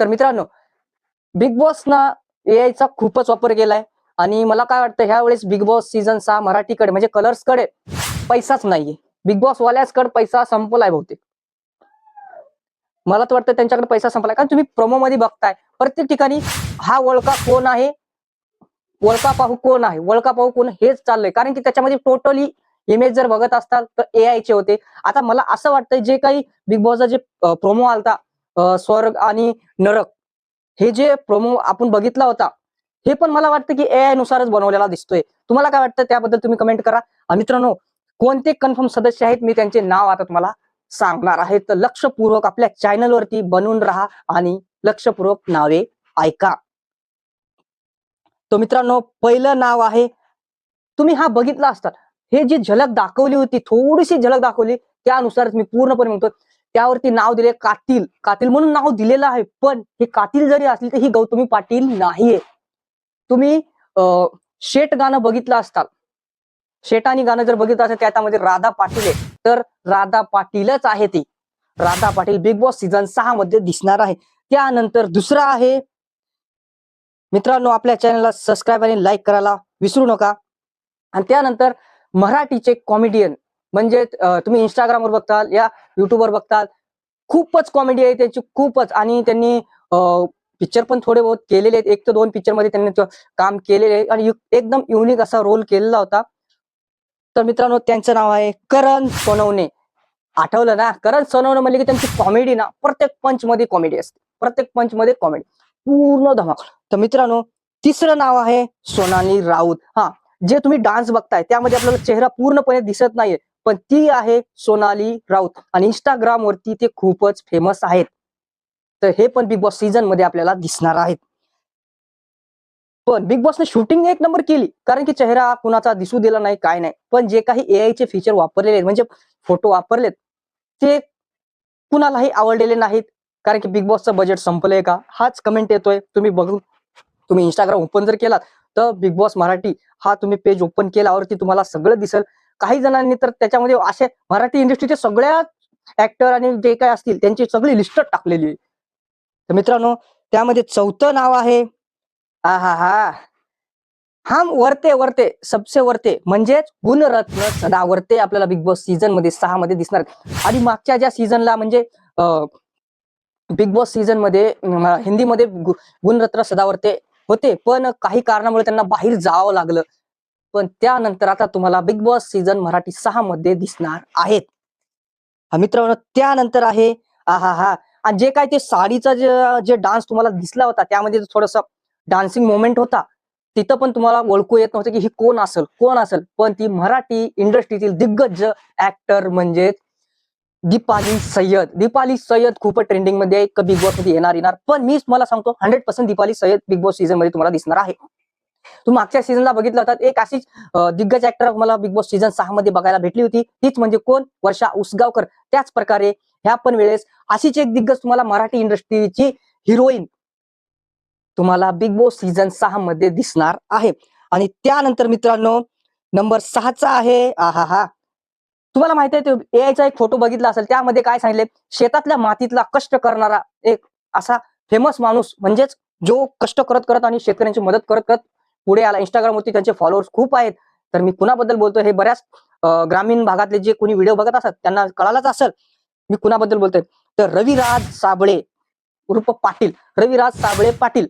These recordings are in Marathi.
तर मित्रांनो बिग बॉस ना चा खूपच वापर केलाय. आणि मला काय वाटतं ह्या वेळेस बिग बॉस सीझन सहा मराठीकडे म्हणजे कलर्सकडे पैसाच नाहीये. बिग बॉस वाल्याचकडे पैसा संपलाय बहुतेक. मला तर वाटतं त्यांच्याकडे पैसा संपलाय. कारण तुम्ही प्रोमो मध्ये बघताय प्रत्येक ठिकाणी हा वळका कोण आहे? वळका पाहू कोण आहे? वळका पाहू कोण? हेच चाललंय. कारण की त्याच्यामध्ये टोटली इमेज जर बघत असताल तर AI चे होते. आता मला असं वाटतंय जे काही बिग बॉसचा जे प्रोमो आलता स्वर्ग आणि नरक. हे जे प्रोमो आपण बघितला होता हे पण मला वाटतं की ए नुसारच बनवलेला दिसतोय. तुम्हाला काय वाटतं? त्याबद्दल तुम्ही कमेंट करा. आणि मित्रांनो कोणते कन्फर्म सदस्य आहेत? मी त्यांचे नाव आता तुम्हाला सांगणार आहे. तर लक्षपूर्वक आपल्या चॅनलवरती बनवून बनून राहा आणि लक्षपूर्वक नावे ऐका. तो मित्रांनो पहिलं नाव आहे तुम्ही हा बघितला असतात हे जी झलक दाखवली होती थोडीशी झलक दाखवली त्यानुसारच मी पूर्णपणे म्हणतो त्यावरती नाव दिले कातील. कातील म्हणून नाव दिलेलं आहे पण हे कातील जरी असली तर ही गौतमी पाटील नाहीये. तुम्ही शेट गाणं बघितलं असताल. शेटानी गाणं जर बघितलं असेल त्याच्यामध्ये राधा पाटील आहे. तर राधा पाटीलच आहे ती. Radha Patil Bigg Boss season सहा मध्ये दिसणार आहे. त्यानंतर दुसरा आहे. मित्रांनो आपल्या चॅनलला सबस्क्राईब आणि लाईक करायला विसरू नका. आणि त्यानंतर मराठीचे कॉमेडियन म्हणजे तुम्ही इंस्टाग्रामवर बघताल या युट्यूबवर बघताल खूपच कॉमेडी आहे त्यांची खूपच. आणि त्यांनी पिक्चर पण थोडे बहुत केलेले आहेत. एक ते दोन पिक्चरमध्ये त्यांनी काम केलेले आहे. आणि एकदम युनिक असा रोल केलेला होता. तर मित्रांनो त्यांचं नाव आहे करण सोनवणे. आठवलं ना? करण सोनवणे म्हणले की त्यांची कॉमेडी ना प्रत्येक पंच मध्ये कॉमेडी असते. प्रत्येक पंच मध्ये कॉमेडी पूर्ण धमाक. तर मित्रांनो तिसरं नाव आहे सोनाली राऊत. हा जे तुम्ही डान्स बघताय त्यामध्ये आपल्याला चेहरा पूर्णपणे दिसत नाहीये. पण ती आहे सोनाली राऊत. आणि इंस्टाग्राम वरती ते खूपच फेमस आहेत. तर हे पण बिग बॉस सीझनमध्ये आपल्याला दिसणार आहेत. पण बिग बॉसने शूटिंग एक नंबर केली. कारण की चेहरा कुणाचा दिसू दिला नाही काय नाही. पण जे काही एआय चे फीचर वापरलेले आहेत म्हणजे फोटो वापरलेत ते कुणालाही आवडलेले नाहीत. कारण की बिग बॉसचं बजेट संपलंय का? हाच कमेंट येतोय. तुम्ही बघू तुम्ही इंस्टाग्राम ओपन जर केलात तर बिग बॉस मराठी हा तुम्ही पेज ओपन केल्यावरती तुम्हाला सगळं दिसेल. काही जणांनी तर त्याच्यामध्ये असे मराठी इंडस्ट्रीचे सगळ्या ऍक्टर आणि जे काय असतील त्यांची सगळी लिस्ट टाकलेली तर मित्रांनो त्यामध्ये चौथं नाव आहे. हा हा. हा हा वरते वरते सबसे वरते म्हणजेच गुणरत्न सदा वरते आपल्याला बिग बॉस सीझनमध्ये सहा मध्ये दिसणार आणि मागच्या ज्या सीझनला म्हणजे बिग बॉस सीझनमध्ये हिंदीमध्ये गुणरत्न सदावरते होते. पण काही कारणामुळे त्यांना बाहेर जावं लागलं. पण त्यानंतर आता तुम्हाला बिग बॉस सीझन मराठी सहा मध्ये दिसणार आहेत. हा मित्रांनो त्यानंतर आहे आहा हा. आणि जे काय ते साडीचा जे जे डान्स तुम्हाला दिसला होता त्यामध्ये थोडस डान्सिंग मोमेंट होता तिथं पण तुम्हाला ओळखू येत नव्हतं की ही कोण असेल कोण असेल. पण ती मराठी इंडस्ट्रीतील दिग्गज ऍक्टर म्हणजे दीपाली सय्यद. दीपाली सय्यद खूप ट्रेंडिंगमध्ये बिग बॉसमध्ये येणार येणार. पण मी तुम्हाला सांगतो hundred percent Deepali Sayyed Bigg Boss सीझनमध्ये तुम्हाला दिसणार आहे. तुम्ही मागच्या सीझनला बघितलं होतं एक अशीच दिग्गज ऍक्टर मला बिग बॉस सीझन सहा मध्ये बघायला भेटली होती. तीच म्हणजे कोण? वर्षा उसगावकर. त्याच प्रकारे ह्या पण वेळेस अशीच एक दिग्गज तुम्हाला मराठी इंडस्ट्रीची हिरोईन तुम्हाला बिग बॉस सीझन सहा मध्ये दिसणार आहे. आणि त्यानंतर मित्रांनो नंबर सहाचा आहे आहा हा तुम्हाला माहिती आहे एआयचा एक फोटो बघितला असेल त्यामध्ये काय सांगितले शेतातल्या मातीतला कष्ट करणारा एक असा फेमस माणूस म्हणजेच जो कष्ट करत करत आणि शेतकऱ्यांची मदत करत करत पुढे आला. इंस्टाग्रामवरती त्यांचे फॉलोअर्स खूप आहेत. तर मी कुणाबद्दल बोलतोय हे बऱ्याच ग्रामीण भागातले जे कोणी व्हिडिओ बघत असतात त्यांना कळालाच असेल. मी कुणाबद्दल बोलतोय? तर रविराज साबळे उर्फ पाटील रविराज साबळे पाटील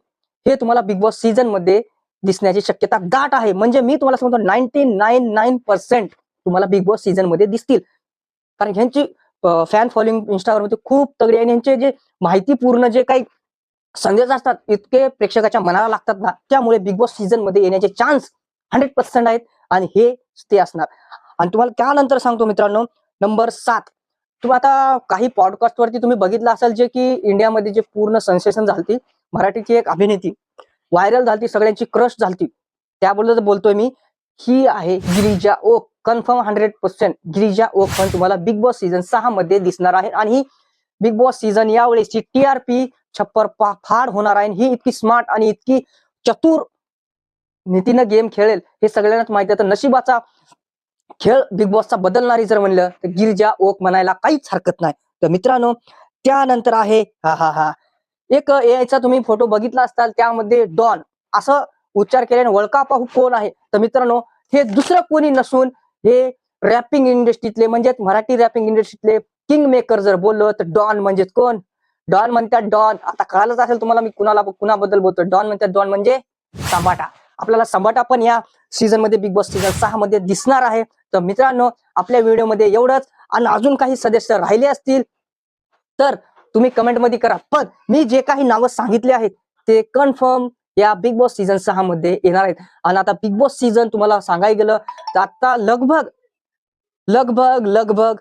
हे तुम्हाला बिग बॉस सीझनमध्ये दिसण्याची शक्यता दाट आहे. म्हणजे मी तुम्हाला सांगतो नाईन्टी नाईन नाईन पर्सेंट तुम्हाला बिग बॉस सीझनमध्ये दिसतील. कारण ह्यांची फॅन फॉलोइंग इंस्टाग्राममध्ये खूप तगडी आहे. आणि यांचे जे माहितीपूर्ण जे काही संदेश असतात. इतके प्रेक्षकाच्या मनाला लागतात ना त्यामुळे बिग बॉस सीझनमध्ये येण्याचे चान्स हंड्रेड पर्सेंट आहेत आणि हे ते असणार. आणि तुम्हाला त्यानंतर सांगतो मित्रांनो नंबर सात. तुम्ही आता काही पॉडकास्ट वरती तुम्ही बघितलं असेल जे की इंडियामध्ये जे पूर्ण सेन्सेशन झालती मराठीची एक अभिनेती व्हायरल झालती सगळ्यांची क्रश झालती. त्याबद्दल बोलतोय मी. ही आहे Girija Oak. Confirm hundred percent Girija Oak पण तुम्हाला बिग बॉस सीझन सहा मध्ये दिसणार आहे. आणि ही बिग बॉस सीझन यावेळेसची टी आर पी छप्पर फाड होणार आहे ही इतकी स्मार्ट आणि इतकी चतुर नीतीनं गेम खेळेल हे सगळ्यांनाच माहिती आहे. तर नशिबाचा खेळ बिग बॉसचा बदलणारी जर म्हणलं तर गिरिजा ओक म्हणायला काहीच हरकत नाही. तर मित्रांनो त्यानंतर आहे हा हा हा. एक याचा तुम्ही फोटो बघितला असताल त्यामध्ये डॉन असं उच्चार केल्याने वळका पाहू कोण आहे? तर मित्रांनो हे दुसरं कोणी नसून हे रॅपिंग इंडस्ट्रीतले म्हणजेच मराठी रॅपिंग इंडस्ट्रीतले किंग मेकर जर बोललो तर डॉन म्हणजेच कोण? डॉन म्हणतात डॉन. आता कळालंच असेल तुम्हाला मी कुणाला कुणाबद्दल बोलतो डॉन म्हणतात डॉन म्हणजे संबाटा आपल्याला संबाटा पण या सीझनमध्ये बिग बॉस सीझन सहा मध्ये दिसणार आहे. तर मित्रांनो आपल्या व्हिडिओमध्ये एवढंच. आणि अजून काही सदस्य राहिले असतील तर तुम्ही कमेंटमध्ये करा. पण मी जे काही नावं सांगितले आहेत ते कन्फर्म या बिग बॉस सीझन सहा मध्ये येणार आहेत. आणि आता बिग बॉस सीझन तुम्हाला सांगायला गेलं तर आता लगभग लगभग लगभग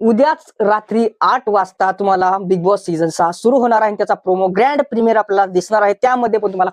उद्याच रात्री आठ वाजता तुम्हाला बिग बॉस सीझन सहा सुरू होणार आहे आणि त्याचा प्रोमो ग्रँड प्रीमियर आपल्याला दिसणार आहे. त्यामध्ये पण तुम्हाला